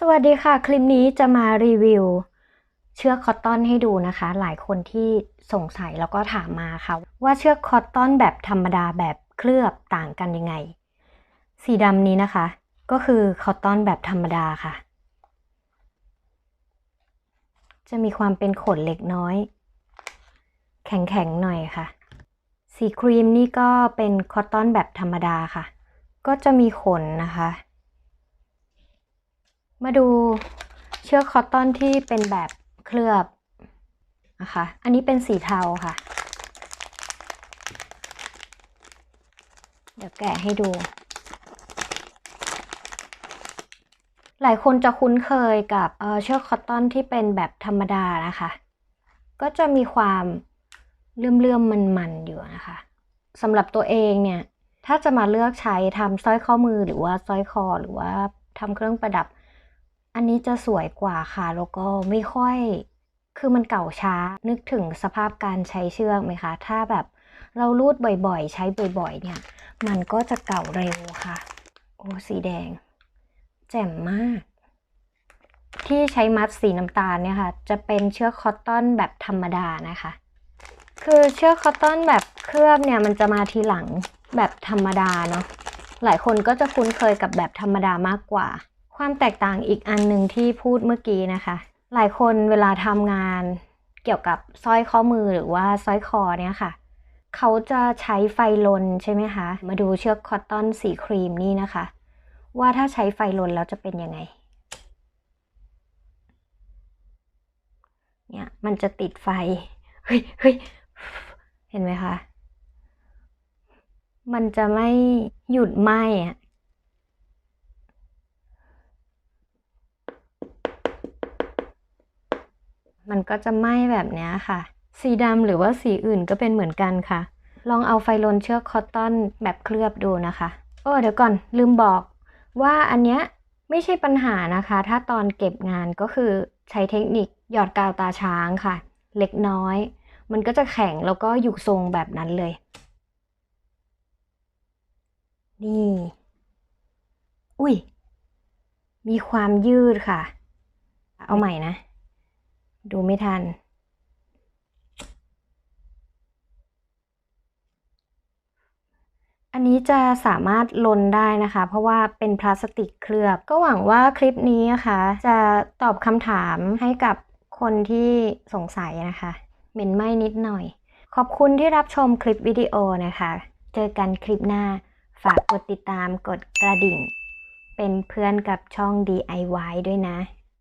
สวัสดีค่ะ คลิปนี้จะมารีวิว เชือกคอตตอนให้ดูนะคะ หลายคนที่สงสัยแล้วก็ถามมาค่ะ ว่าเชือกคอตตอนแบบธรรมดาแบบเคลือบต่างกันยังไง สีดำนี้นะคะ ก็คือคอตตอนแบบธรรมดาค่ะ จะมีความเป็นขนเล็กน้อย แข็งๆหน่อยค่ะ สีครีมนี่ก็เป็นคอตตอนแบบธรรมดาค่ะ ก็จะมีขนนะคะ มาดูเชือกคอตตอนที่เป็นแบบเคลือบนะคะ อันนี้เป็นสีเทาค่ะ เดี๋ยวแกะให้ดู หลายคนจะคุ้นเคยกับเเชือกคอตตอนที่เป็นแบบธรรมดานะคะ ก็จะมีความเลื่อมๆมันๆอยู่นะคะสำหรับตัวเองเนี่ย ถ้าจะมาเลือกใช้ทำสร้อยข้อมือหรือว่าสร้อยคอหรือว่าทำเครื่องประดับ อันนี้จะสวยกว่าค่ะ แล้วก็ไม่ค่อย คือมันเก่าช้า นึกถึงสภาพการใช้เชือกไหมคะ ถ้าแบบเรารูดบ่อยๆ ใช้บ่อยๆ เนี่ย มันก็จะเก่าเร็วค่ะ โอ้สีแดง แจ่มมาก ที่ใช้มัดสีน้ำตาลเนี่ยค่ะ จะเป็นเชือกคอตตอนแบบธรรมดานะคะ คือเชือกคอตตอนแบบเคลือบเนี่ยมันจะมาทีหลังแบบธรรมดาเนาะ หลายคนก็จะคุ้นเคยกับแบบธรรมดามากกว่า ความแตกต่างอีกอันหนึ่งที่พูดเมื่อกี้นะคะ หลายคนเวลาทำงานเกี่ยวกับสร้อยข้อมือหรือว่าสร้อยคอเนี่ยค่ะ เขาจะใช้ไฟลนใช่ไหมคะ มาดูเชือกคอตตอนสีครีมนี่นะคะ ว่าถ้าใช้ไฟลนแล้วจะเป็นยังไง เนี่ยมันจะติดไฟ เฮ้ยเฮ้ยเห็นไหมคะ มันจะไม่หยุดไหม้อะ มันก็จะไหม้แบบนี้ค่ะ สีดำหรือว่าสีอื่นก็เป็นเหมือนกันค่ะ ลองเอาไฟลนเชือกคอตตอนแบบเคลือบดูนะคะโอ้เดี๋ยวก่อนลืมบอกว่าอันเนี้ยไม่ใช่ปัญหานะคะ ถ้าตอนเก็บงานก็คือใช้เทคนิคหยอดกาวตาช้างค่ะ เล็กน้อย มันก็จะแข็งแล้วก็อยู่ทรงแบบนั้นเลย นี่ อุ้ยมีความยืดค่ะ เอาใหม่นะ ดูไม่ทัน อันนี้จะสามารถลนได้นะคะ เพราะว่าเป็นพลาสติกเคลือบ ก็หวังว่าคลิปนี้นะคะ จะตอบคำถามให้กับคนที่สงสัยนะคะ เหม็นไหมนิดหน่อย ขอบคุณที่รับชมคลิปวิดีโอนะคะ เจอกันคลิปหน้า ฝากกดติดตามกดกระดิ่ง เป็นเพื่อนกับช่อง DIY ด้วยนะ